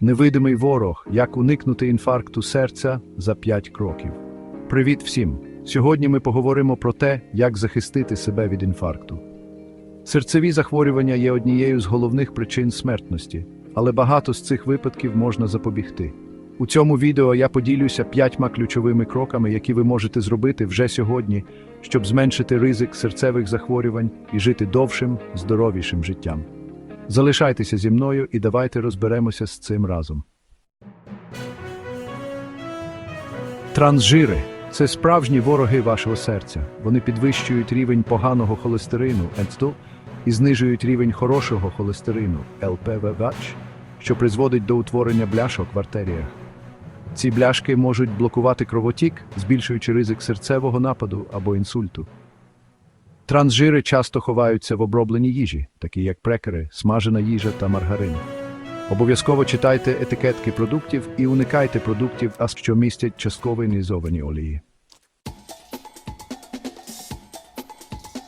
Невидимий ворог, як уникнути інфаркту серця за 5 кроків. Привіт всім! Сьогодні ми поговоримо про те, як захистити себе від інфаркту. Серцеві захворювання є однією з головних причин смертності, але багато з цих випадків можна запобігти. У цьому відео я поділюся п'ятьма ключовими кроками, які ви можете зробити вже сьогодні, щоб зменшити ризик серцевих захворювань і жити довшим, здоровішим життям. Залишайтеся зі мною і давайте розберемося з цим разом. Трансжири це справжні вороги вашого серця. Вони підвищують рівень поганого холестерину НСТО і знижують рівень хорошого холестерину ЛПВВАЧ, що призводить до утворення бляшок в артеріях. Ці бляшки можуть блокувати кровотік, збільшуючи ризик серцевого нападу або інсульту. Трансжири часто ховаються в обробленій їжі, такі як прекери, смажена їжа та маргарин. Обов'язково читайте етикетки продуктів і уникайте продуктів, а що містять частково іонізовані олії.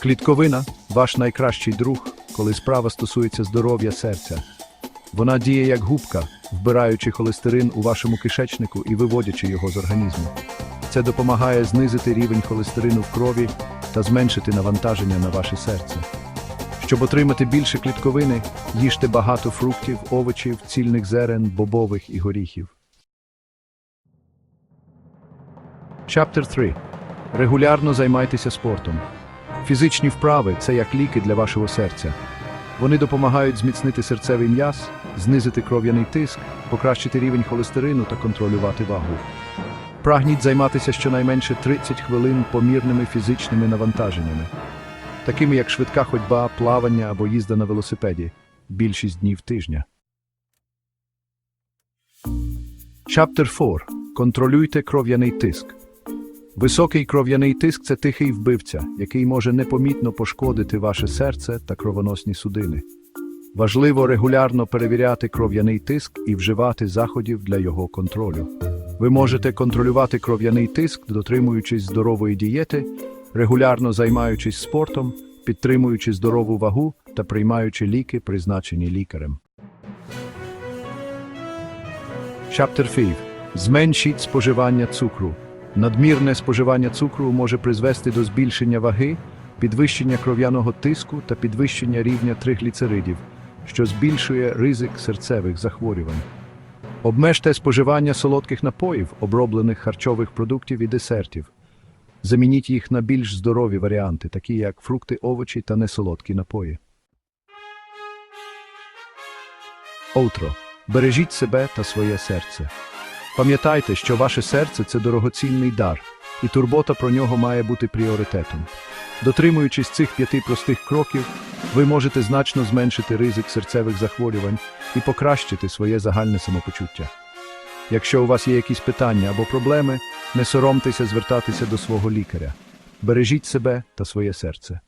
Клітковина ваш найкращий друг, коли справа стосується здоров'я серця. Вона діє як губка, вбираючи холестерин у вашому кишечнику і виводячи його з організму. Це допомагає знизити рівень холестерину в крові та зменшити навантаження на ваше серце. Щоб отримати більше клітковини, їжте багато фруктів, овочів, цільних зерен, бобових і горіхів. Chapter 3. Регулярно займайтеся спортом. Фізичні вправи це як ліки для вашого серця. Вони допомагають зміцнити серцевий м'яз, знизити кров'яний тиск, покращити рівень холестерину та контролювати вагу. Прагніть займатися щонайменше 30 хвилин помірними фізичними навантаженнями, такими як швидка ходьба, плавання або їзда на велосипеді, більшість днів тижня. Chapter 4. Контролюйте кров'яний тиск. Високий кров'яний тиск це тихий вбивця, який може непомітно пошкодити ваше серце та кровоносні судини. Важливо регулярно перевіряти кров'яний тиск і вживати заходів для його контролю. Ви можете контролювати кров'яний тиск, дотримуючись здорової дієти, регулярно займаючись спортом, підтримуючи здорову вагу та приймаючи ліки, призначені лікарем. Chapter 5. Зменшіть споживання цукру. Надмірне споживання цукру може призвести до збільшення ваги, підвищення кров'яного тиску та підвищення рівня тригліцеридів, що збільшує ризик серцевих захворювань. Обмежте споживання солодких напоїв, оброблених харчових продуктів і десертів. Замініть їх на більш здорові варіанти, такі як фрукти, овочі та несолодкі напої. Outro. Бережіть себе та своє серце. Пам'ятайте, що ваше серце це дорогоцінний дар, і турбота про нього має бути пріоритетом. Дотримуючись цих п'яти простих кроків, ви можете значно зменшити ризик серцевих захворювань і покращити своє загальне самопочуття. Якщо у вас є якісь питання або проблеми, не соромтеся звертатися до свого лікаря. Бережіть себе та своє серце.